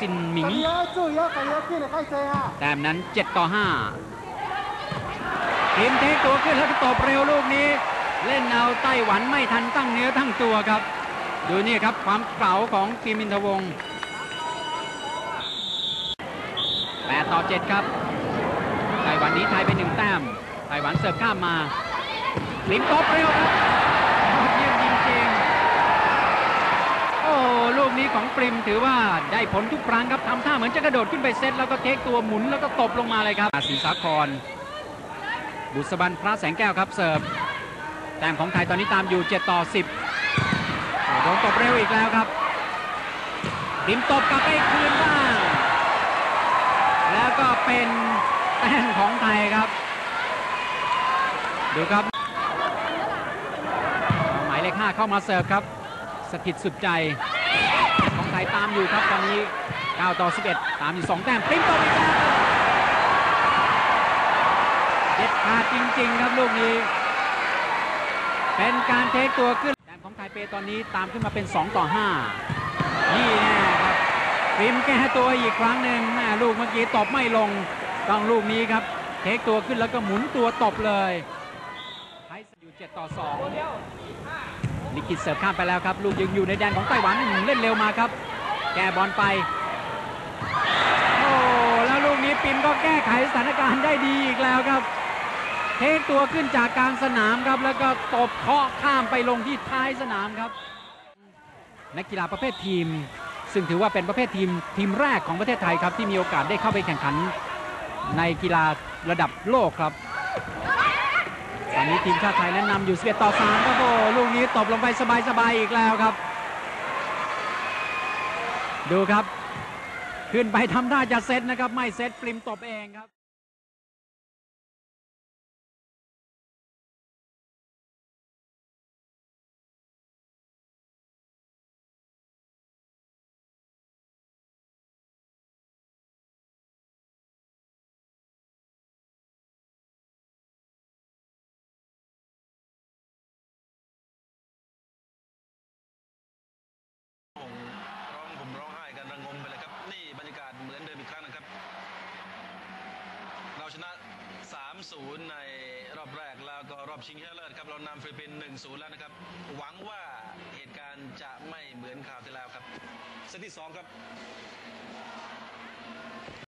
ซินหมิงแต้มนั้น 7 ต่อ 5 ทีมเทคตัวขึ้นแล้วตบเร็วลูกนี้ เล่นเอาไต้หวันไม่ทันตั้งเนื้อตั้งตัวครับ ดูนี่ครับความเก่าของทีมอินทวงศ์8ต่อ 7 ครับ ไต้หวันนี้ไทยไปหนึ่งแต้ม ไต้หวันเสิร์ฟข้ามมาลิมตบเร็วครับ ริมถือว่าได้ผลทุกครั้งครับทำท่าเหมือนจะกระโดดขึ้นไปเซตแล้วก็เทคตัวหมุนแล้วก็ตบลงมาเลยครับศรีสาคร บุษบันพระแสงแก้วครับเสิร์ฟแต้มของไทยตอนนี้ตามอยู่ 7 ต่อ 10โอ้โดนตบเร็วอีกแล้วครับริมตบกลับไปคืนบ้างแล้วก็เป็นแต้มของไทยครับ ดูครับหมายเลข5เข้ามาเสิร์ฟครับสถิตสุดใจ ไทยตามอยู่ครับตอนนี้ 9 ต่อ 11 ตามอยู่ 2 แต้มปริมตบอีกแล้วเด็ดขาดจริง ๆ ครับลูกนี้ เป็นการเทคตัวขึ้นแต้มของไทยเปตอนนี้ตามขึ้นมาเป็น 2 ต่อ 5 นี่แน่ครับปริมแก้ตัวอีกครั้งหนึ่งแม่ลูกเมื่อกี้ตบไม่ลงต้องลูกนี้ครับ เทคตัวขึ้นแล้วก็หมุนตัวตบเลยไทยอยู่ 7 ต่อ 2 ลิกิตเสิร์ฟข้ามไปแล้วครับ ลูกยังอยู่ในแดนของไต้หวันเล่นเร็วมาครับ แก้บอลไปโอ้แล้วลูกนี้ปิมก็แก้ไขสถานการณ์ได้ดีอีกแล้วครับเทคตัวขึ้นจากกลางสนามครับ แล้วก็ตบเคาะข้ามไปลงที่ท้ายสนามครับ นักกีฬาประเภททีม ซึ่งถือว่าเป็นประเภททีมทีมแรกของประเทศไทยครับ ที่มีโอกาสได้เข้าไปแข่งขันในกีฬาระดับโลกครับ อนนี้ทีมชาติไทยแนะนนำอยู่11ต่อ3ครับโอ้ลูกนี้ตบลงไปสบายๆอีกแล้วครับ ดูครับ ขึ้นไปทำท่าจะเซตนะครับ ไม่เซตปริมตบเองครับ 3-0 ในรอบแรกแล้วก็รอบชิงชนะเลิศครับเรานำฟิลิปปินส์1-0 แล้วนะครับ หวังว่าเหตุการณ์จะไม่เหมือนข่าวที่แล้วครับเซตที่ 2 ครับ